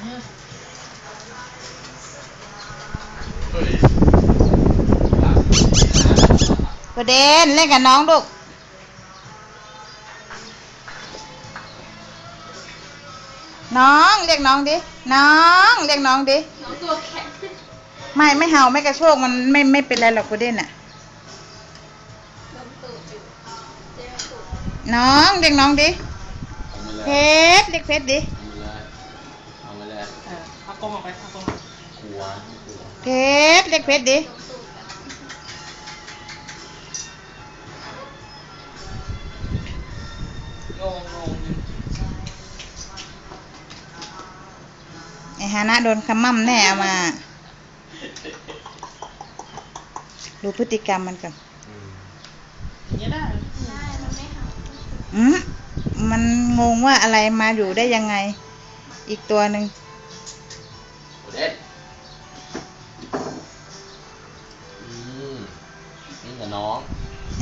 เฮ้ยประเด็นเล่นกับน้องลูกน้องเรียกน้องดิ น้องเรียกน้องดิ น้องตัวแข็งไม่ไม่เห่าไม่กระโชกมันไม่ไม่เป็นไรหรอกประเด็นน่ะโดนตูดอยู่เจ๊ตูดน้องเรียกน้องดิเอามาเพเลยชรเรียกเพชรดิ กล้องออกไปเอากล้องออกไปกลัวกลัวเพชรเรียกเพชรดิโดนตูดกันงงงงไอ้ฮานะโดนขมั่มแน่เอามา ดูพฤติกรรมมันก่อนอืมอย่างเงี้ยได้ใช่มันไม่เห่าอืมมันงงว่าอะไรมาอยู่ได้ยังไง อีกตัวหนึ่ง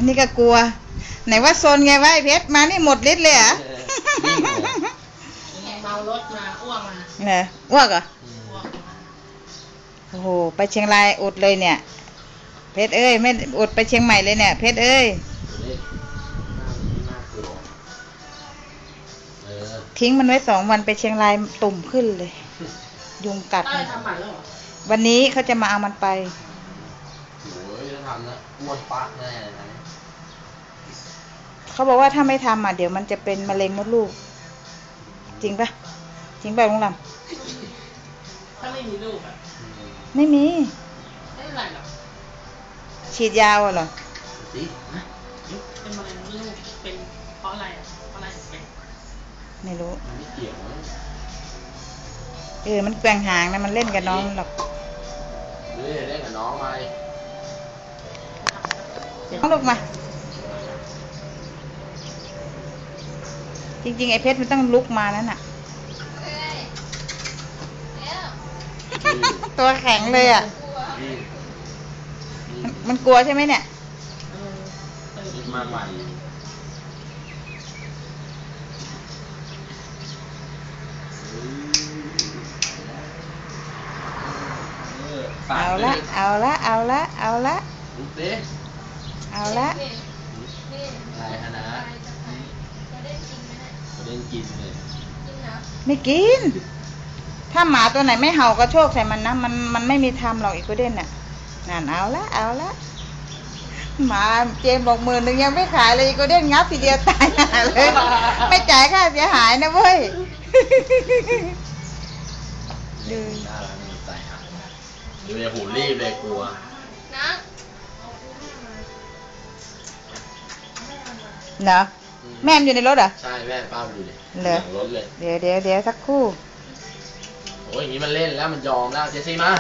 นนี้ก็กลัว ไหนว่าโซนไงวะไอ้เพชรมานี่หมดฤทธิ์เลยเหรอเออวิ่งเลยเมารถมาอ้วกมาเหรออ้วกเหรออืมอ้วกมาโอ้โหไปเชียงรายอดเลยเนี่ย เพชรเอ้ยไม่อดไปเชียงใหม่เลยเนี่ย เพชรเอ้ยโอเด็ดน่าน่ากลัวเออทิ้งมันไว้สองวันไปเชียงรายตุ่มขึ้นเลย ยุงกัด ได้ทำหมันแล้วเหรอวันนี้เขาจะมาเอามันไปโอ้ยถ้าทำนะอ้วนปักแน่เลยนะ เขาบอกว่าถ้าไม่ทำอะเดี๋ยวมันจะเป็นมะเร็งมดลูก จริงปะจริงป่ะลุงลถ้าไม่มีลูกอะอืมำไม่มีไม่เป็นไรหรอกฉีดยาวอะเหรอสินะเป็นมะเร็งลูกเป็นเพราะอะไรอะเพราะอะไรถึงเป็นไม่รู้มันไม่เกี่ยวนะเออมันแกว่งหางนะมันเล่นกับน้องหรอกเฮ้ยเล่นกับน้องไหมน้องลูกมา จริงๆ ไอ้เพชรมันต้องลุกมานั่นน่ะเอ้ยเอ้วตัวแข็งเลยอะกลัวนี่มันมันกลัวใช่ไหมเนี่ยเออเออนี่มาใหม่เออปากเอาละดิเอาละ เอาละ เอาละลุกดิเอาละนี่นี่อะไรฮะนะไปจะไปจะ กินเลยกินนะไม่กิน ถ้าหมาตัวไหนไม่เห่าก็โชคใส่มันนะ มันมันไม่มีทำหรอกอีกประเด็นน่ะนั่นเอาละเอาละหมาเจมส์บอกหมื่นหนึ่งยังไม่ขายเลยอีกประเด็นงับทีเดียวตายห่าเลย ไม่จ่ายค่าเสียหายนะเว้ยดูน่ารักนี่ใส่หางดูเลยหูรีบเลยกลัว นะเนาะ แม่มนอยู่ในรถเหรอ ใช่แม่ป้าไปดูดิเหรองรถเลย เดี๋ยวเดี๋ยวเดี๋ยวสักครู่ โอ้ยอย่างนี้มันเล่นแล้วมันยอมแล้วเจสซี่มา